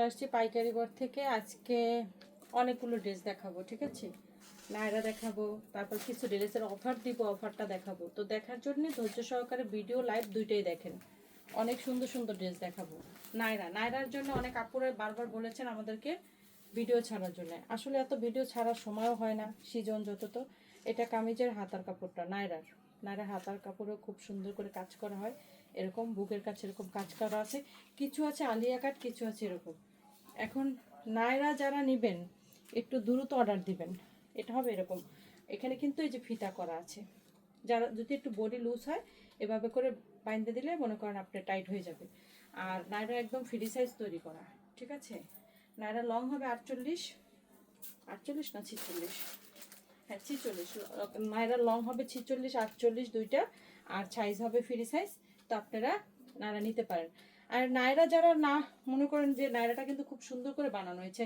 আসছি পাইকারি ঘর থেকে। আজকে অনেকগুলো ড্রেস দেখাবো, ঠিক আছে? নায়রা দেখাবো, তারপর কিছু ড্রেসের অফার দিব অফারটা দেখাবো। তো দেখার জন্য ধৈর্য সহকারে ভিডিও লাইভ দুইটাই দেখেন। অনেক সুন্দর সুন্দর ড্রেস দেখাবো। নায়রা, নায়রার জন্য অনেক আপুরে বারবার বলেছেন আমাদেরকে ভিডিও ছাড়ার জন্য। আসলে এত ভিডিও ছাড়ার সময়ও হয় না সিজন যত তো এটা কামিজের হাতার কাপড়টা, নায়রার। নায়রা হাতার কাপড়ও খুব সুন্দর করে কাজ করা হয়। এরকম, বুকের কাছে এরকম কাজ করা আছে। কিছু আছে আলিয়া কাট কিছু আছে এরকম। এখন নায়রা যারা নেবেন, একটু দ্রুত অর্ডার দিবেন। এটা হবে এরকম। এখানে কিন্তু এই যে ফিতা করা আছে। যারা, যদি একটু বডি লুজ হয়, এভাবে করে বাইন্দে দিলে মনে করেন আপনার টাইট হয়ে যাবে। আর নায়রা একদম ফ্রি সাইজ তৈরি করা, ঠিক আছে? নায়রা লং হবে আটচল্লিশ আটচল্লিশ না ছিচল্লিশ? হ্যাঁ ছিচল্লিশ। নায়রা লং হবে ছিচল্লিশ, আটচল্লিশ দুইটা, আর সাইজ হবে ফ্রি সাইজ তো আপনারা নায়রা নিতে পারেন। আর নায়রা যারা না, মনে করেন যে নায়রাটা কিন্তু খুব সুন্দর করে বানানো হয়েছে।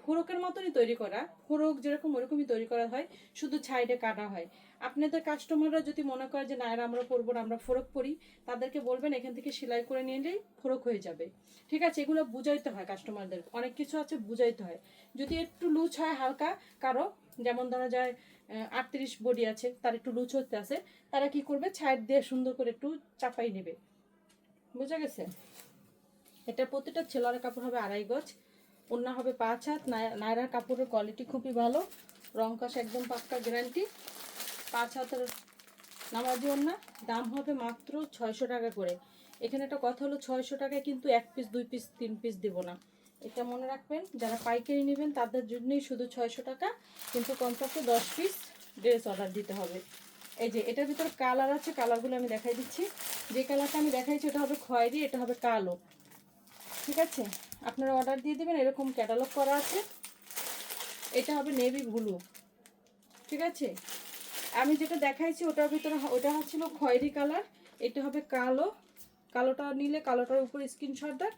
ফোরকের মতনই তৈরি করা, ফোরক যেরকম ওরকমই তৈরি করা হয়, শুধু সাইডে কাটা হয়। আপনাদের কাস্টমাররা যদি মনে করে যে নায়রা আমরা পরবো না, আমরা ফোরক পরি, তাদেরকে বলবেন, এখান থেকে সেলাই করে নিয়ে নিলেই ফোরক হয়ে যাবে। ঠিক আছে, এগুলো বুঝাইতে হয় কাস্টমারদের অনেক কিছু আছে, বুঝাইতে হয়। যদি একটু লুজ হয় হালকা, কারও, যেমন ধরা যায় আটত্রিশ বডি আছে, তার একটু লুজ হতে আছে, তারা কি করবে? ছাইড দিয়ে সুন্দর করে একটু চাপাই নেবে। বুঝা গেছে? এটা প্রতিটা ছেলের কাপড় হবে আড়াই গজ ওন্না হবে পাঁচ হাত নায়- নায়রার কাপড়ের কোয়ালিটি খুবই ভালো, রং কাশ একদম পাক্কা গ্যারান্টি পাঁচ হাতের নামাজি ওন্না দাম হবে মাত্র ছয়শো টাকা করে। এখানে একটা কথা হলো, ছয়শো টাকায় কিন্তু এক পিস দুই পিস তিন পিস দেবো না। এটা মনে রাখবেন, যারা পাইকারি নেবেন তাদের জন্যই শুধু ছয়শো টাকা, কিন্তু কমপক্ষে দশ পিস ড্রেস অর্ডার দিতে হবে। এই যে, এটার ভিতরে কালার আছে কালারগুলো আমি দেখাই দিচ্ছি। যে কালারটা আমি দেখাইছি, এটা হবে খয়েরি, এটা হবে কালো। ঠিক আছে? আপনারা অর্ডার দিয়ে দেবেন, এরকম ক্যাটালগ করা আছে। এটা হবে নেভি ব্লু ঠিক আছে? আমি যেটা দেখাইছি, ওটার ভিতরে ওটা হচ্ছিল খয়েরি কালার এটা হবে কালো। কালোটা নিলে কালোটার উপর স্ক্রিনশট দেন,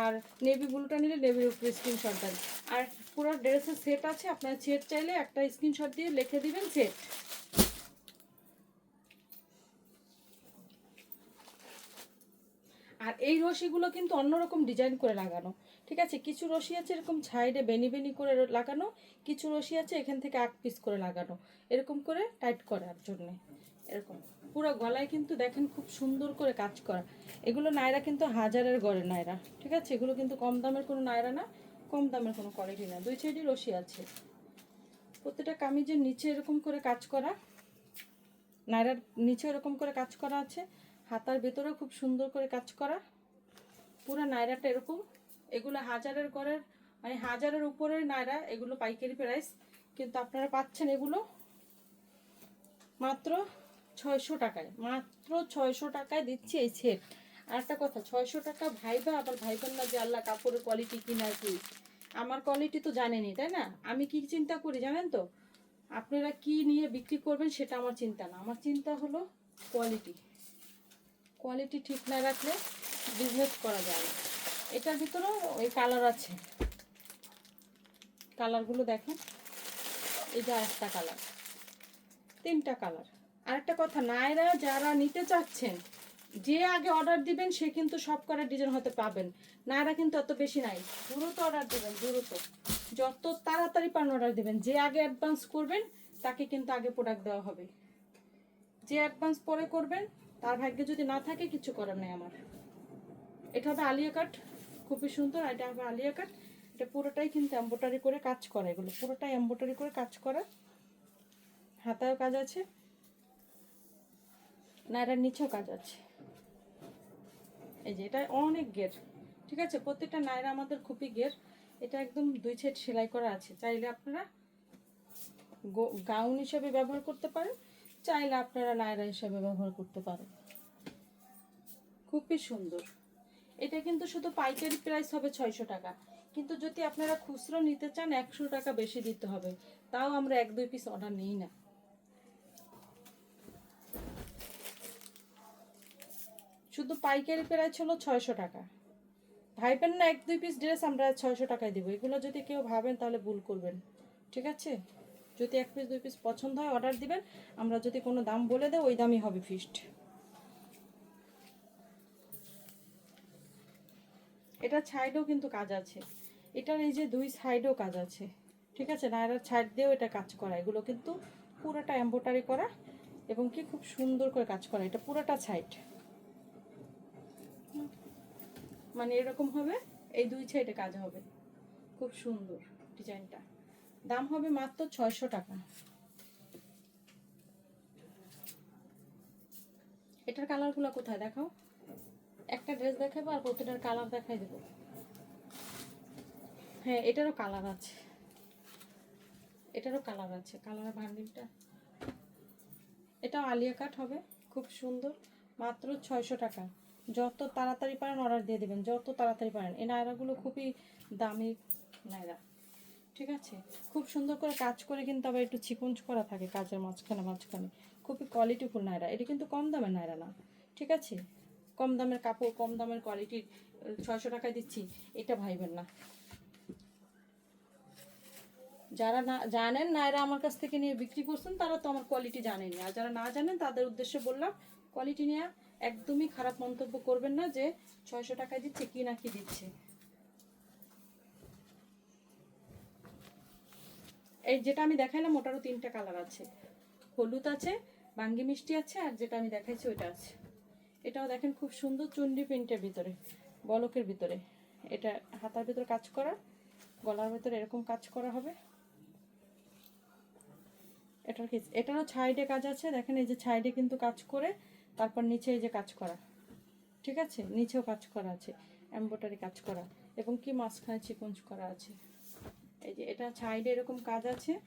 আর নেভি ব্লুটা নিলে নেভির উপর স্ক্রিনশট দেন। আর পুরো ড্রেসের সেট আছে, আপনার সেট চাইলে একটা স্ক্রিনশট দিয়ে লিখে দিবেন সেট আর এই রশিগুলো কিন্তু অন্যরকম ডিজাইন করে লাগানো, ঠিক আছে? কিছু রশি আছে এরকম সাইডে বেনি বেনি করে লাগানো, কিছু রশি আছে এখান থেকে আট পিস করে লাগানো, এরকম করে টাইট করার জন্য, এরকম। পুরো গলায় কিন্তু দেখেন খুব সুন্দর করে কাজ করা। এগুলো নায়রা কিন্তু হাজারের গড়ে নায়রা, ঠিক আছে? এগুলো কিন্তু কম দামের কোনো নায়রা না, কম দামের কোনো কোয়ালিটি না। দুই সাইডই রশি আছে। প্রত্যেকটা কামিজের নিচে এরকম করে কাজ করা, নায়রার নিচে এরকম করে কাজ করা আছে, হাতার ভেতরেও খুব সুন্দর করে কাজ করা। পুরো নায়রাটা এরকম। এগুলো হাজারের ঘরের মানে হাজারের উপরের নায়রা, এগুলো পাইকারি প্রাইস কিন্তু আপনারা পাচ্ছেন এগুলো মাত্র ছয়শো টাকায়। মাত্র ছয়শো টাকায় দিচ্ছি এই সেট আর একটা কথা, ছয়শো টাকা ভাইবা, আবার ভাইবেন না যে আল্লাহ কাপড়ের কোয়ালিটি কি না কি? আমার কোয়ালিটি তো জানেনই, তাই না? আমি কি চিন্তা করি জানেন তো? আপনারা কি নিয়ে বিক্রি করবেন সেটা আমার চিন্তা না। আমার চিন্তা হলো কোয়ালিটি কোয়ালিটি ঠিক না রাখলে বিজনেস করা যায় না। এটার ভিতরেও ওই কালার আছে। কালারগুলো দেখেন। যে একটা কালার তিনটা কালার আরেকটা কথা, নায়রা যারা নিতে চাচ্ছেন, যে আগে অর্ডার দিবেন, সে কিন্তু সব করার ডিজাইন হতে পাবেন। নায়রা কিন্তু অত বেশি নাই। দ্রুত অর্ডার দিবেন, দ্রুত। যত তাড়াতাড়ি পান অর্ডার দিবেন। যে আগে অ্যাডভান্স করবেন, তাকে কিন্তু আগে প্রোডাক্ট দেওয়া হবে। যে অ্যাডভান্স পরে করবেন, তার ভাগ্যে যদি না থাকে, কিছু করার নেই আমার। এটা হবে আলিয়া কাট খুবই সুন্দর, এটা হবে আলিয়া কাট এটা পুরোটাই কিন্তু এম্বোটারি করে কাজ করা এগুলো। পুরোটাই এম্বোটারি করে কাজ করা। হাতায়ও কাজ আছে। নায়রার নিচেও কাজ আছে। এই যে, এটা অনেক গের ঠিক আছে? প্রত্যেকটা নায়রা আমাদের খুবই গের এটা একদম দুই সেট সেলাই করা আছে। চাইলে আপনারা গাউন হিসেবে ব্যবহার করতে পারেন, চাইলে আপনারা নায়রা হিসেবে ব্যবহার করতে পারেন। খুবই সুন্দর। এটা কিন্তু শুধু পাইকারি প্রাইস হবে ছয়শো টাকা। কিন্তু যদি আপনারা খুচরো নিতে চান, একশো টাকা বেশি দিতে হবে। তাও আমরা এক, দুই পিস অর্ডার নিই না। শুধু পাইকারি প্রাইস হলো ছয়শো টাকা। ভাইবেন না, এক দুই পিস ড্রেস আমরা ছয়শো টাকায় দিব। এগুলো যদি কেউ ভাবেন তাহলে ভুল করবেন, ঠিক আছে? যদি এক পিস দুই পিস পছন্দ হয় অর্ডার দিবেন। আমরা যদি কোনো দাম বলে দেয় ওই দামই হবে ফিস্ট এটা সাইডেও কিন্তু কাজ আছে। এটার এই যে দুই সাইডেও কাজ আছে, ঠিক আছে? না নায়রার ছাইড দিয়েও এটা কাজ করা। এগুলো কিন্তু পুরোটা এম্বোটারি করা এবং কি খুব সুন্দর করে কাজ করা। এটা পুরোটা সাইড মানে এরকম হবে, এই দুই সাইডে কাজ হবে। খুব সুন্দর ডিজাইনটা। দাম হবে মাত্র ছয়শো টাকা। এটার কালারগুলো কোথায় দেখাও? একটা ড্রেস দেখাবো আর প্রতিটার কালার দেখাই দেবো। হ্যাঁ এটারও কালার আছে। এটারও কালার আছে, কালার বান্ডিলটা এটাও আলিয়া কাট হবে, খুব সুন্দর, মাত্র ছয়শো টাকা। যত তাড়াতাড়ি পারেন, অর্ডার দিয়ে দেবেন। যত তাড়াতাড়ি পারেন। এই নায়রাগুলো খুবই দামি নায়রা ঠিক আছে? খুব সুন্দর করে কাজ করে কিন্তু আবার একটু চিকুঞ্চ করা থাকে কাজের মাঝখানে মাঝখানে। খুবই কোয়ালিটিফুল নায়রা এটা কিন্তু কম দামের নায়রা না। ঠিক আছে? কম দামের কাপড়, কম দামের কোয়ালিটির ছয়শো টাকায় দিচ্ছি। এটা ভাইবেন না। যারা না, জানেন নায়রা আমার কাছ থেকে নিয়ে বিক্রি করছেন, তারা তো আমার কোয়ালিটি জানেনি। আর যারা না জানেন, তাদের উদ্দেশ্যে বললাম কোয়ালিটি নিয়ে। একদমই খারাপ মন্তব্য করবেন না যে ছয়শো টাকায় দিচ্ছে কি না কি দিচ্ছে। এই যেটা আমি দেখাইলাম, ওটারও তিনটা কালার আছে। হলুদ আছে, বাঙ্গি মিষ্টি আছে, আর যেটা আমি দেখাইছি ওইটা আছে। এটাও দেখেন খুব সুন্দর চুন্ডি প্রিন্টের ভিতরে, বলকের ভিতরে। এটা হাতার ভিতরে কাজ করা, গলার ভিতরে এরকম কাজ করা হবে। এটার এটারও ছাইডে কাজ আছে, দেখেন এই যে ছাইডে কিন্তু কাজ করে তারপর নিচে এই যে কাজ করা। ঠিক আছে? নিচেও কাজ করা আছে। এম্বোটারি কাজ করা। এবং কি মাঝখানে চিকঞ্চ করা আছে? এই যে এটা সাইডে এরকম কাজ আছে।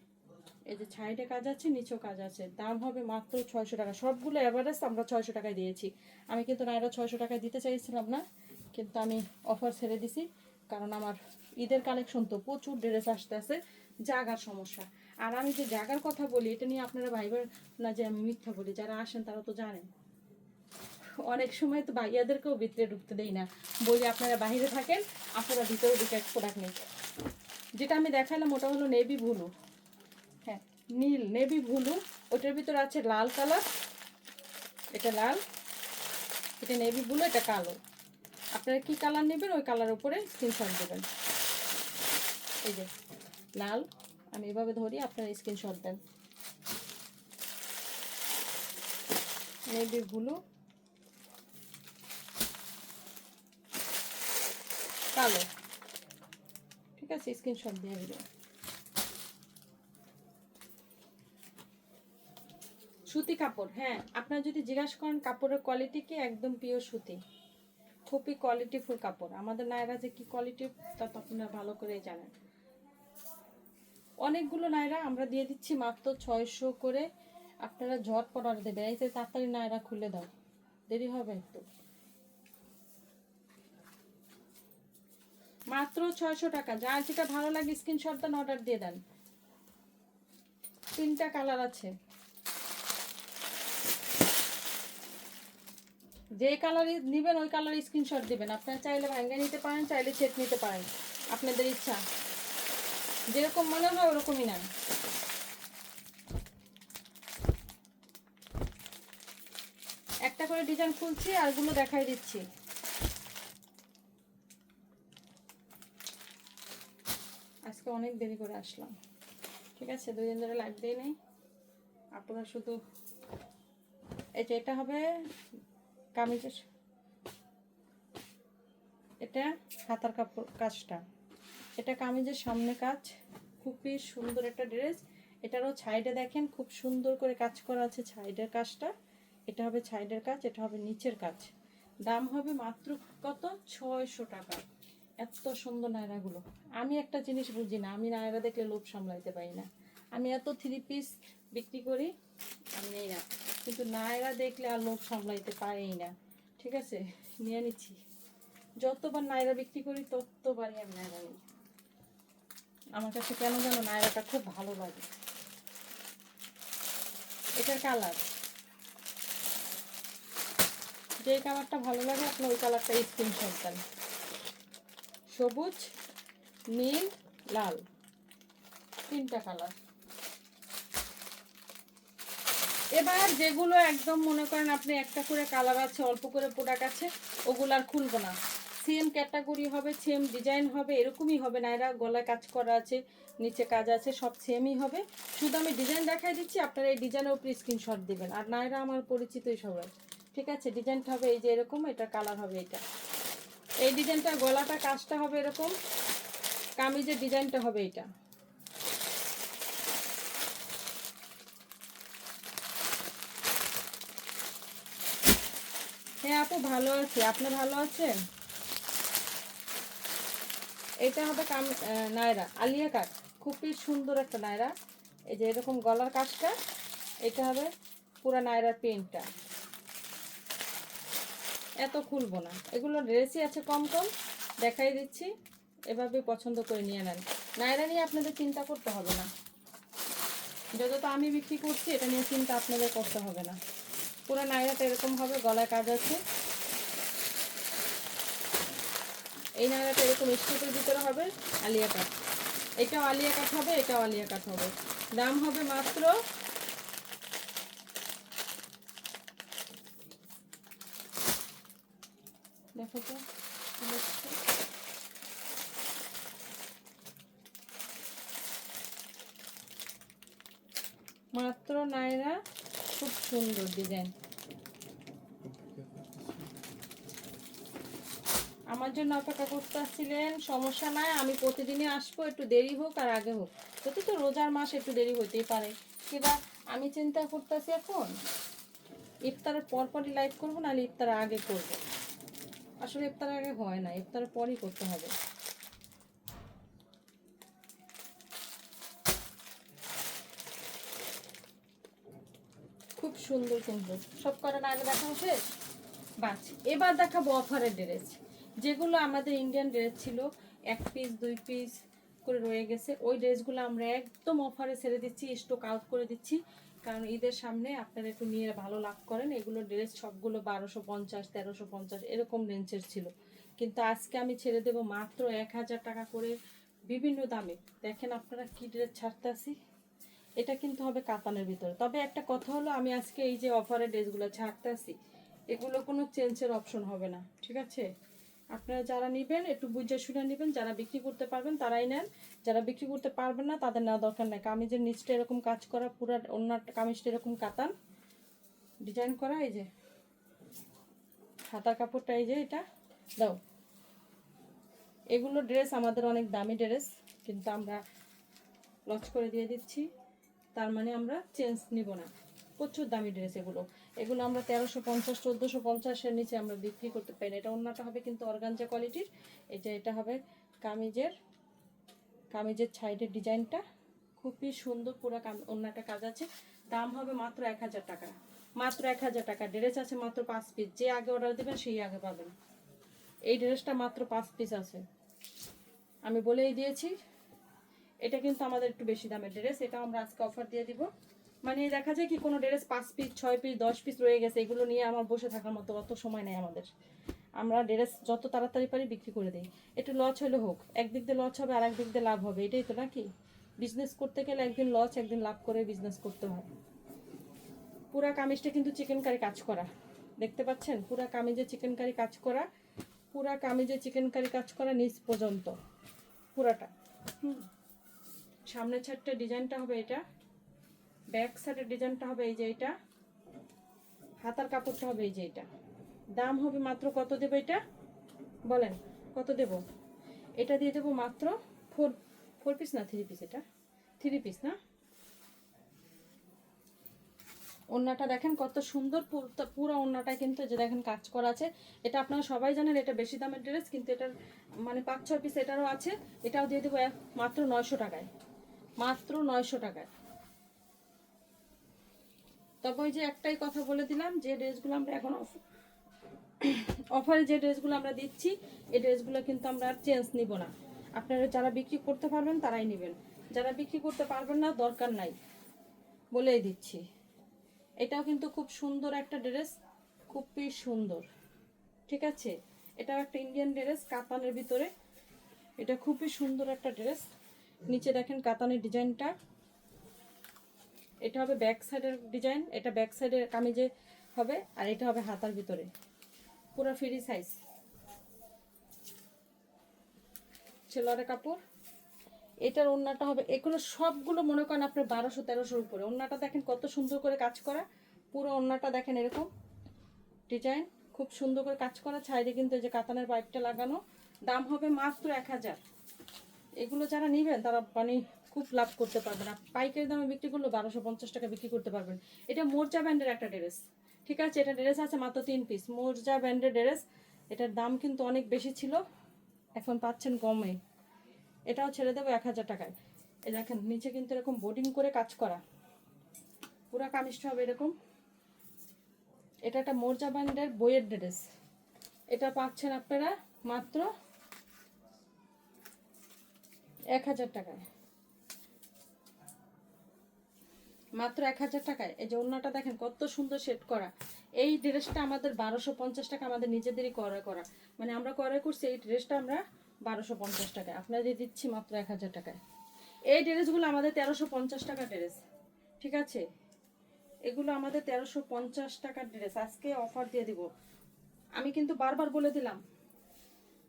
এই যে সাইডে কাজ আছে, নিচেও কাজ আছে। দাম হবে মাত্র ছয়শো টাকা। সবগুলো অ্যাভারেজ আমরা ছয়শো টাকায় দিয়েছি। আমি কিন্তু নাইরা ছয়শো টাকায় দিতে চাইছিলাম না। কিন্তু আমি অফার ছেড়ে দিছি। কারণ আমার ঈদের কালেকশন তো প্রচুর ড্রেস আসতে আছে জাগার সমস্যা। আর আমি যে জাগার কথা বলি, এটা নিয়ে আপনারা ভাইবার না যে আমি মিথ্যা বলি। যারা আসেন তারা তো জানেন। অনেক সময় তো ভাইয়াদেরকেও ভিতরে ঢুকতে দেই না। বলি, আপনারা বাইরে থাকেন, আপনারা ভিতরে ঢুকে প্রোডাক্ট নেই যেটা আমি দেখালাম, ওটা হলো নেভি ব্লু হ্যাঁ নীল, নেভি ব্লু ওটার ভিতরে আছে লাল কালার। এটা লাল, এটা নেভি ব্লু এটা কালো। আপনারা কি কালার নেবেন, ওই কালার উপরে স্ক্রিনশট দেবেন। এই যে, লাল। আমি এভাবে ধরি, আপনারা স্ক্রিনশট দেন। নেভি ব্লু কালো ঠিক আছে স্ক্রিনশট দিয়ে দিবেন সুতি কাপড় হ্যাঁ আপনারা যদি জিজ্ঞাসা করেন কাপড়ের কোয়ালিটি কি, একদম পিওর সুতি। খুবই কোয়ালিটিফুল কাপড়। আমাদের নায়রা যে কি কোয়ালিটি তা তো আপনারা ভালো করে জানেন। অনেকগুলো নায়রা আমরা দিয়ে দিচ্ছি মাত্র ছয়শো করে। আপনারা ঝটপট অর্ডার দেবেন। এই তাড়াতাড়ি নায়রা খুলে দাও। দেরি হবে একটু। মাত্র ছয়শো টাকা। যার যেটা ভালো লাগে স্ক্রিনশট দেন অর্ডার দিয়ে দেন। তিনটা কালার আছে। যে কালার নেবেন, ওই কালার স্ক্রিনশট দেবেন। আপনারা চাইলে ভাঙ্গা নিতে পারেন, চাইলে চেক নিতে পারেন। আপনাদের ইচ্ছা। যেরকম মনে হয় ওরকমই নেন। একটা করে ডিজাইন খুলছি আরগুলো দেখাই দিচ্ছি। আজকে অনেক দেরি করে আসলাম। ঠিক আছে দুই দিন ধরে লাইভ দিয়ে নেই। আপনারা শুধু এই যে এটা হবে কামিজের এটা হাতার কাপড় কাজটা। এটা কামিজের সামনে কাজ, খুবই সুন্দর একটা ড্রেস এটারও সাইডে দেখেন, খুব সুন্দর করে কাজ করা আছে ছাইডের কাজটা। এটা হবে সাইডের কাজ, এটা হবে নিচের কাজ। দাম হবে মাত্র কত? ছয়শো টাকা। এত সুন্দর নায়রাগুলো আমি একটা জিনিস বুঝি না, আমি নায়রা দেখলে লোভ সামলাইতে পারি না। আমি এত থ্রি পিস বিক্রি করি, আমি নেই না। কিন্তু নায়রা দেখলে আর লোভ সামলাইতে পারি না। ঠিক আছে? নিয়ে নিচ্ছি। যতবার নায়রা বিক্রি করি, ততবারই আমি নায়রা নিই। আমার কাছে কেন যেন নায়রাটা খুব ভালো লাগে। এটার কালার যে কালারটা ভালো লাগে আপনি ওই কালারটা স্ক্রিনশট দেন। সবুজ, নীল, লাল। তিনটা কালার এবার যেগুলো একদম মনে করেন আপনি একটা করে কালার আছে, অল্প করে প্রোডাক্ট আছে, ওগুলো আর খুলবো না। সেম ক্যাটাগরি হবে সেম ডিজাইন হবে, এরকমই হবে নাইরা গলায় কাজ করা আছে, নিচে কাজ আছে, সব সেমই হবে। শুধু আমি ডিজাইন দেখাই দিচ্ছি, আপনারা এই ডিজাইনের উপরে স্ক্রিনশট দিবেন। আর নাইরা আমার পরিচিতই সবাই। ঠিক আছে? ডিজাইনটা হবে এই যে এরকম, এটা কালার হবে এটা। এই ডিজাইনটা গলাটা কাজটা হবে এরকম। কামিজের ডিজাইনটা হবে এটা। হ্যাঁ আপু, ভালো আছি। আপনি ভালো আছেন? এটা হবে কাম নায়রা। আলিয়া কাট। খুবই সুন্দর একটা নায়রা। এই যে এরকম গলার কাজটা, এটা হবে পুরা নায়রার প্রিন্টটা। এত খুলবো না। এগুলো ড্রেসই আছে কম কম, দেখাই দিচ্ছি। এভাবে পছন্দ করে নিয়ে নেন। নায়রা নিয়ে আপনাদের চিন্তা করতে হবে না। যত তো আমি বিক্রি করছি, এটা নিয়ে চিন্তা আপনাদের করতে হবে না। পুরো নায়রাটা এরকম হবে, গলায় কাজ আছে। এই নায়রাটা এরকম স্টোপের ভিতরে হবে, আলিয়া কাঠ। এটাও আলিয়া কাঠ হবে, এটাও আলিয়া কাঠ হবে। দাম হবে মাত্র তো মাত্র নায়রা খুব সুন্দর ডিজাইন। আমার জন্য অপেক্ষা করতে আসছিলেন, সমস্যা নাই, আমি প্রতিদিনই আসব, একটু দেরি হোক আর আগে হোক। যদি তো রোজার মাস একটু দেরি হতেই পারে। কিবা আমি চিন্তা করতেছি এখন, ইফতারের পরপরই লাইভ করব, নাহলে ইফতারের আগে করব। আসলে ইফতারের আগে হয় না, ইফতারের পরই করতে হবে। খুব সুন্দর সুন্দর সব করার আগে দেখানো শেষ বাস, এবার দেখাবো অফারের ড্রেস। যেগুলো আমাদের ইন্ডিয়ান ড্রেস ছিল, এক পিস দুই পিস করে রয়ে গেছে। ওই ড্রেসগুলো আমরা একদম অফারে ছেড়ে দিচ্ছি স্টক আউট করে দিচ্ছি। কারণ ঈদের সামনে আপনারা একটু নিয়ে ভালো লাভ করেন। এগুলো ড্রেস সবগুলো বারোশো পঞ্চাশ, তেরোশো পঞ্চাশ এরকম রেঞ্জের ছিল। কিন্তু আজকে আমি ছেড়ে দেবো মাত্র এক হাজার টাকা করে বিভিন্ন দামে। দেখেন আপনারা কি ড্রেস ছাড়তে আসি এটা কিন্তু হবে কাতানের ভিতরে। তবে একটা কথা হলো, আমি আজকে এই যে অফারের ড্রেসগুলো ছাড়তে আসি এগুলো কোনো চেঞ্জের অপশন হবে না। ঠিক আছে? আপনারা যারা নেবেন, একটু বুঝে শুনে নেবেন, যারা বিক্রি করতে পারবেন তারাই নেন। যারা বিক্রি করতে পারবেন না, তাদের নেওয়া দরকার নাই। কামিজের নিচটা এরকম কাজ করা, পুরো অন্য কামিজটা এরকম কাতান। ডিজাইন করা, এই যে। হাতার কাপড়টা, এই যে এটা। দাও। এগুলো ড্রেস আমাদের অনেক দামি ড্রেস, কিন্তু আমরা লঞ্চ করে দিয়ে দিচ্ছি। তার মানে আমরা চেঞ্জ নিব না। প্রচুর দামি ড্রেস এগুলো। এগুলো আমরা তেরোশো পঞ্চাশ, চোদ্দোশো পঞ্চাশের নিচে আমরা বিক্রি করতে পারি না। এটা অন্যটা হবে কিন্তু অর্গানজা কোয়ালিটির। এই যে এটা হবে কামিজের কামিজের সাইডের ডিজাইনটা। খুবই সুন্দর পুরো অন্যটা কাজ আছে। দাম হবে মাত্র এক হাজার টাকা। মাত্র এক হাজার টাকা। ড্রেস আছে মাত্র পাঁচ পিস যে আগে অর্ডার দেবেন, সেই আগে পাবেন। এই ড্রেসটা মাত্র পাঁচ পিস আছে। আমি বলেই দিয়েছি, এটা কিন্তু আমাদের একটু বেশি দামের ড্রেস। এটা আমরা আজকে অফার দিয়ে দিব। মানে দেখা যায় কি কোনো ড্রেস পাঁচ পিস ছয় পিস দশ পিস রয়ে গেছে, এগুলো নিয়ে আমার বসে থাকার মতো অত সময় নেই আমাদের। আমরা ড্রেস যত তাড়াতাড়ি পারি বিক্রি করে দিই। একটু লস হলে হোক, একদিক দিয়ে লস হবে আর একদিক দিয়ে লাভ হবে, এটাই তো নাকি? বিজনেস করতে গেলে একদিন লস, একদিন লাভ করে বিজনেস করতে হয়। পুরা কামিজটা কিন্তু চিকেন কারি কাজ করা। দেখতে পাচ্ছেন? পুরা কামিজে চিকেন কারি কাজ করা, পুরা কামিজে চিকেন কারি কাজ করা নিচ পর্যন্ত। পুরাটা। হুম। সামনের ছাড়টা ডিজাইনটা হবে এটা। ব্যাক সাইডের ডিজাইনটা হবে এই যে এটা। হাতার কাপড়টা হবে এই যে এটা। দাম হবে মাত্র কত দেবো এটা? বলেন, কত দেব? এটা দিয়ে দেবো মাত্র ফোর ফোর পিস না থ্রি পিস এটা? থ্রি পিস না? ওড়নাটা দেখেন কত সুন্দর, পুরো- ওড়নাটা কিন্তু যে দেখেন কাজ করা আছে। এটা আপনারা সবাই জানেন, এটা বেশি দামের ড্রেস, কিন্তু এটার মানে পাঁচ, ছয় পিস এটারও আছে। এটাও দিয়ে দেবো মাত্র নয়শো টাকায়। মাত্র নয়শো টাকায়। তবে ওই যে একটাই কথা বলে দিলাম, যে ড্রেসগুলো আমরা এখন অফারে যে ড্রেসগুলো আমরা দিচ্ছি, এই ড্রেসগুলো কিন্তু আমরা আর চেঞ্জ নিব না। আপনারা যারা বিক্রি করতে পারবেন, তারাই নেবেন। যারা বিক্রি করতে পারবেন না, দরকার নাই বলেই দিচ্ছি। এটাও কিন্তু খুব সুন্দর একটা ড্রেস, খুবই সুন্দর। ঠিক আছে? এটাও একটা ইন্ডিয়ান ড্রেস, কাতানের ভিতরে। এটা খুবই সুন্দর একটা ড্রেস। নিচে দেখেন কাতানের ডিজাইনটা। এটা হবে ব্যাক সাইডের ডিজাইন এটা ব্যাক সাইডের কামিজে হবে, আর এটা হবে হাতার ভিতরে। পুরো ফ্রি সাইজ ছেলোয়ারের কাপড়। এটার ওন্নাটা হবে, এগুলো সবগুলো মনে করেন আপনার বারোশো, তেরোশোর উপরে। ওন্নাটা দেখেন কত সুন্দর করে কাজ করা। পুরো ওন্নাটা দেখেন এরকম। ডিজাইন খুব সুন্দর করে কাজ করা। ছাইডে কিন্তু যে কাতানের পাইপটা লাগানো। দাম হবে মাত্র এক হাজার। এগুলো যারা নেবেন, তারা মানে খুব লাভ করতে পারবেন। পাইকারি দামে বিক্রি করলে বারোশো পঞ্চাশ টাকা বিক্রি করতে পারবেন। এটা মোর্জা ব্যান্ডের একটা ড্রেস, ঠিক আছে? এটা ড্রেস আছে মাত্র তিন পিস মোর্জা ব্যান্ডের ড্রেস, এটার দাম কিন্তু অনেক বেশি ছিল, এখন পাচ্ছেন কমে। এটাও ছেড়ে দেবো এক হাজার টাকায়। এই দেখেন, নিচে কিন্তু এরকম বোর্ডিং করে কাজ করা। পুরা কামিজটা হবে এরকম। এটা একটা মোর্জা ব্যান্ডের বইয়ের ড্রেস। এটা পাচ্ছেন আপনারা মাত্র এক হাজার টাকায়। মাত্র এক হাজার টাকায়। এই যে অন্যটা দেখেন, কত সুন্দর সেট করা। এই ড্রেসটা আমাদের বারোশো পঞ্চাশ টাকা, আমাদের নিজেদেরই করা করা। মানে আমরা ক্রয় করছি, এই ড্রেসটা আমরা বারোশো পঞ্চাশ টাকায় আপনাদের দিচ্ছি মাত্র এক হাজার টাকায়। এই ড্রেসগুলো আমাদের তেরোশো পঞ্চাশ টাকা ড্রেস। ঠিক আছে? এগুলো আমাদের তেরোশো পঞ্চাশ টাকার ড্রেস। আজকে অফার দিয়ে দিব। আমি কিন্তু বারবার বলে দিলাম,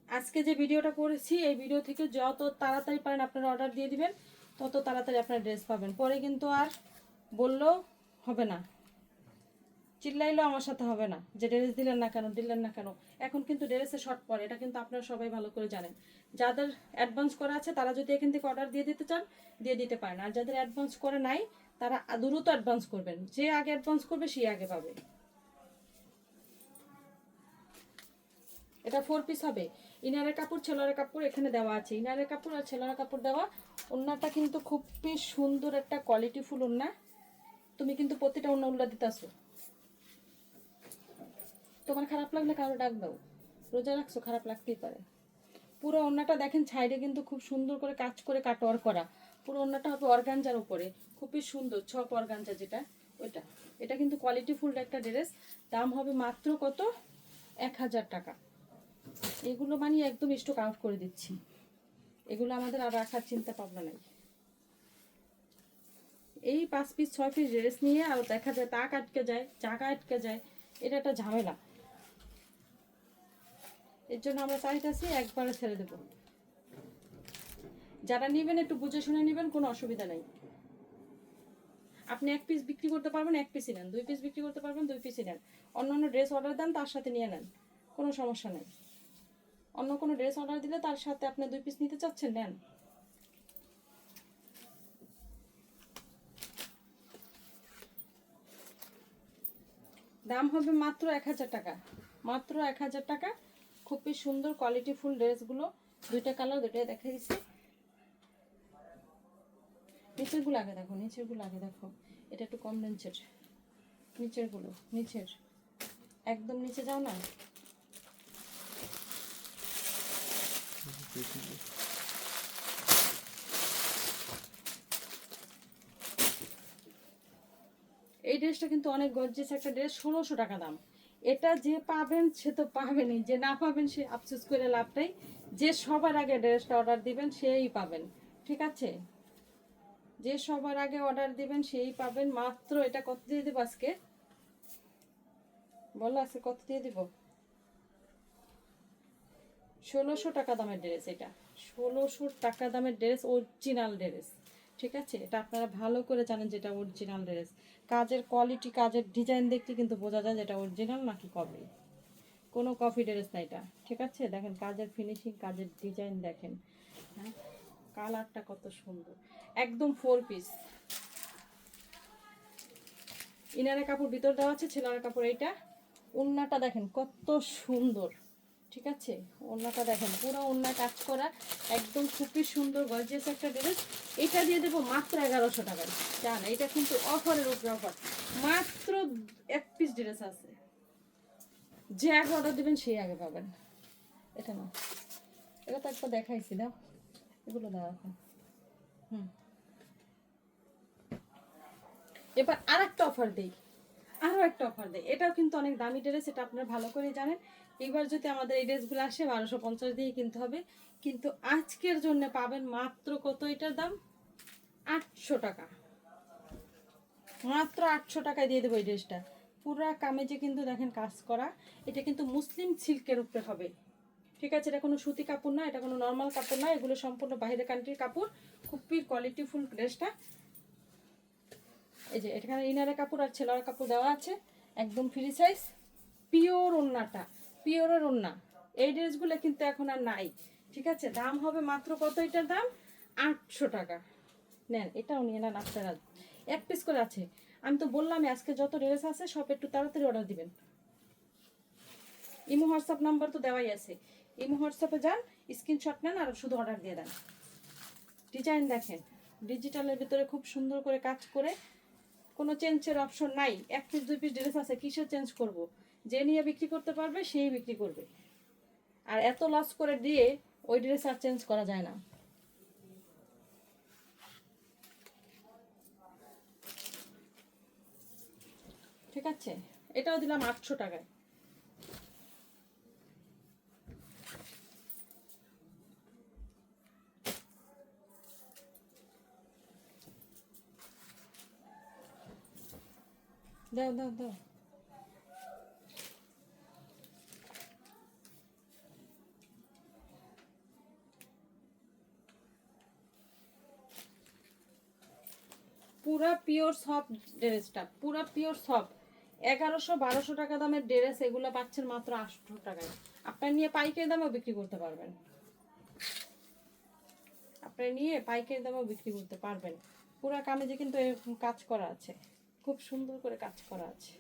আজকে যে ভিডিওটা করেছি, এই ভিডিও থেকে যত তাড়াতাড়ি পারেন আপনারা অর্ডার দিয়ে দিবেন, তত তাড়াতাড়ি আপনার ড্রেস পাবেন। পরে কিন্তু আর বললেও হবে না। চিল্লাইলেও আমার সাথে হবে না। যে ড্রেস দিলেন না কেন, দিলেন না কেন? এখন কিন্তু ড্রেসে শর্ট পড়ে এটা কিন্তু আপনারা সবাই ভালো করে জানেন। যাদের অ্যাডভান্স করা আছে, তারা যদি এখান থেকে অর্ডার দিয়ে দিতে চান, দিয়ে দিতে পারেন। আর যাদের অ্যাডভান্স করে নাই, তারা দ্রুত অ্যাডভান্স করবেন। যে আগে অ্যাডভান্স করবে সে আগে পাবে। এটা ফোর পিস হবে। ইনারের কাপড়, ছেলের কাপড় এখানে দেওয়া আছে। ইনারের কাপড় আর ছেলের কাপড় দেওয়া ওন্নাটা কিন্তু খুবই সুন্দর একটা কোয়ালিটিফুল ওন্না তুমি কিন্তু প্রতিটা ওন্না উল্লা দিতেছো। তোমার খারাপ লাগলে কারও ডাক দাও। রোজা রাখছো, খারাপ লাগতেই পারে। পুরো ওন্নাটা দেখেন সাইডে কিন্তু খুব সুন্দর করে কাজ করে কাটোয়ার করা। পুরো ওন্নাটা হবে অর্গানজার উপরে। খুবই সুন্দর, ছপ অর্গানজা যেটা, ওইটা। এটা কিন্তু কোয়ালিটি ফুল একটা ড্রেস দাম হবে মাত্র কত? এক হাজার টাকা। এগুলো মানে একদম স্টক আউট করে দিচ্ছি। এগুলো আমাদের আর রাখার চিন্তা ভাবনা নাই। এই পাঁচ পিস ছয় পিস ড্রেস নিয়ে আর দেখা যায় তাক আটকে যায়, চাকা আটকে যায়, এটা একটা ঝামেলা। এর জন্য আমরা চাইতেছি একবারে ছেড়ে দেব। যারা নেবেন একটু বুঝে শুনে নেবেন, কোনো অসুবিধা নেই। আপনি এক পিস বিক্রি করতে পারবেন, এক পিসই নেন। দুই পিস বিক্রি করতে পারবেন, দুই পিসই নেন। অন্যান্য ড্রেস অর্ডার দেন, তার সাথে নিয়ে নেন। কোনো সমস্যা নেই। অন্য কোনো ড্রেস অর্ডার দিলে তার সাথে আপনি দুই পিস নিতে চাচ্ছেন, নেন। দাম হবে মাত্র এক হাজার টাকা। মাত্র এক হাজার টাকা। খুবই সুন্দর কোয়ালিটি ফুল ড্রেসগুলো দুইটা কালার দুইটাই দেখা দিচ্ছি। নিচেরগুলো আগে দেখো নিচেরগুলো আগে দেখো। এটা একটু কম রেঞ্জের নিচের। গুলো নিচের। একদম নিচে যাও না। এই ড্রেসটা কিন্তু অনেক গর্জিয়াস একটা ড্রেস, ষোলোশো টাকা দাম। এটা যে পাবেন, সে তো পাবেনই। যে না পাবেন, সে আফসোস করে লাভটাই। যে সবার আগে ড্রেসটা অর্ডার দিবেন, সেই পাবেন। ঠিক আছে? যে সবার আগে অর্ডার দিবেন, সেই পাবেন। মাত্র এটা কত দিয়ে দেবো আজকে? বলো আজকে কত দিয়ে দিব? ষোলোশো টাকা দামের ড্রেস এটা। ষোলোশো টাকা দামের ড্রেস অরিজিনাল ড্রেস। ঠিক আছে? এটা আপনারা ভালো করে জানেন যেটা অরিজিনাল ড্রেস কাজের কোয়ালিটি কাজের ডিজাইন দেখতে কিন্তু বোঝা যায় যেটা অরিজিনাল নাকি কপি কোনো কপি ড্রেস না এটা, ঠিক আছে? দেখেন, কাজের ফিনিশিং কাজের ডিজাইন দেখেন। হ্যাঁ? কালারটা কত সুন্দর। একদম ফোর পিস ইনারের কাপড় ভিতর দেওয়া আছে, ছেলের কাপড় এইটা। ওন্নাটা দেখেন কত সুন্দর। ঠিক আছে? ওন্নাটা দেখেন, পুরো ওন্না কাজ করা, একদম খুবই সুন্দর গর্জিয়াস একটা ড্রেস এটা দিয়ে দেবো মাত্র এগারোশো টাকায়। জান, এটা কিন্তু অফারের উপরে অফার। মাত্র এক পিস ড্রেস আছে। যে আগে অর্ডার দেবেন, সেই আগে পাবেন। এটা না এটা তো একটা দেখাইছি, দাও। এগুলো দাও এখন। হুম। এবার আর একটা অফার দেই। আরও একটা অফার দেয় এটাও কিন্তু অনেক দামি ড্রেস এটা আপনারা ভালো করে জানেন। এবার যদি আমাদের এই ড্রেসগুলো আসে, বারোশো পঞ্চাশ দিয়ে কিনতে হবে। কিন্তু আজকের জন্য পাবেন মাত্র কত এটার দাম? আটশো টাকা। মাত্র আটশো টাকায় দিয়ে দেবো এই ড্রেসটা। পুরা কামেজে কিন্তু দেখেন কাজ করা। এটা কিন্তু মুসলিম সিল্কের উপরে হবে। ঠিক আছে, এটা কোনো সুতি কাপড় না, এটা কোনো নর্মাল কাপড় না, এগুলো সম্পূর্ণ বাইরের কান্ট্রির কাপড়। খুবই কোয়ালিটিফুল ড্রেসটা। এই যে, এখানে ইনারের কাপড় আর ছেলার কাপড় দেওয়া আছে। একদম ফ্রি সাইজ পিওর ওন্নাটা পিওরের ওন্না এই ড্রেসগুলো কিন্তু এখন আর নাই। ঠিক আছে? দাম হবে মাত্র কত এটার দাম? আটশো টাকা। নেন, এটাও নিয়ে নেন আপনারা। এক পিস করে আছে। আমি তো বললামই, আজকে যত ড্রেস আছে, সব একটু তাড়াতাড়ি অর্ডার দিবেন। ইমো হোয়াটসঅ্যাপ নাম্বার তো দেওয়াই আছে। ইমো হোয়াটসঅ্যাপে যান স্ক্রিনশট নেন আর শুধু অর্ডার দিয়ে দেন। ডিজাইন দেখেন। ডিজিটালের ভিতরে খুব সুন্দর করে কাজ করে কোনো চেঞ্জের অপশন নাই। এক পিস দুই পিস ড্রেস আছে, কিসের চেঞ্জ করব? যে নিয়ে বিক্রি করতে পারবে, সেই বিক্রি করবে। আর এত লস করে দিয়ে ওই ড্রেস আর চেঞ্জ করা যায় না। ঠিক আছে? এটাও দিলাম আটশো টাকায়। দাও দাও দাও। পুরা পিওর সফট ড্রেসটা, পুরা পিওর সফট। এগারোশো, বারোশো টাকা দামের ড্রেস এগুলো পাচ্ছেন মাত্র আটশো টাকায়। আপনার নিয়ে পাইকারি দামেও বিক্রি করতে পারবেন। আপনার নিয়ে পাইকারি দামেও বিক্রি করতে পারবেন। পুরা কামিজে কিন্তু এরকম কাজ করা আছে। খুব সুন্দর করে কাজ করা আছে।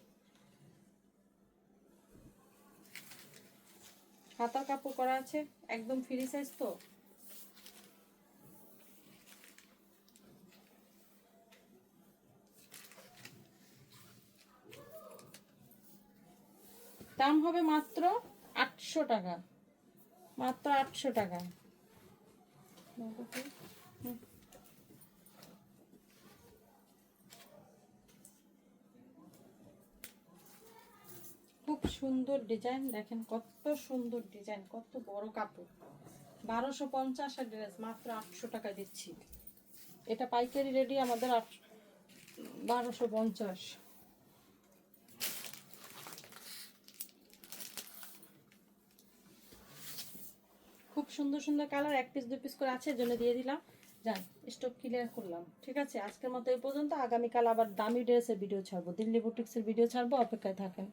হাতার কাপড় করা আছে, একদম ফ্রি সাইজ তো। দাম হবে মাত্র আটশো টাকা। মাত্র আটশো টাকা। খুব সুন্দর ডিজাইন, দেখেন কত সুন্দর ডিজাইন, কত বড় কাপড়। বারোশো পঞ্চাশ ড্রেস, মাত্র আটশো টাকা দিচ্ছি। এটা পাইকারি রেডি আমাদের আট বারোশো পঞ্চাশ খুব সুন্দর সুন্দর কালার এক পিস দু পিস করে আছে জন্য দিয়ে দিলাম। যান স্টক ক্লিয়ার করলাম। ঠিক আছে? আজকের মতো এই পর্যন্ত। আগামীকাল আবার দামি ড্রেসের ভিডিও ছাড়বো। দিল্লি বুটিক্সের ভিডিও ছাড়বো। অপেক্ষায় থাকেন।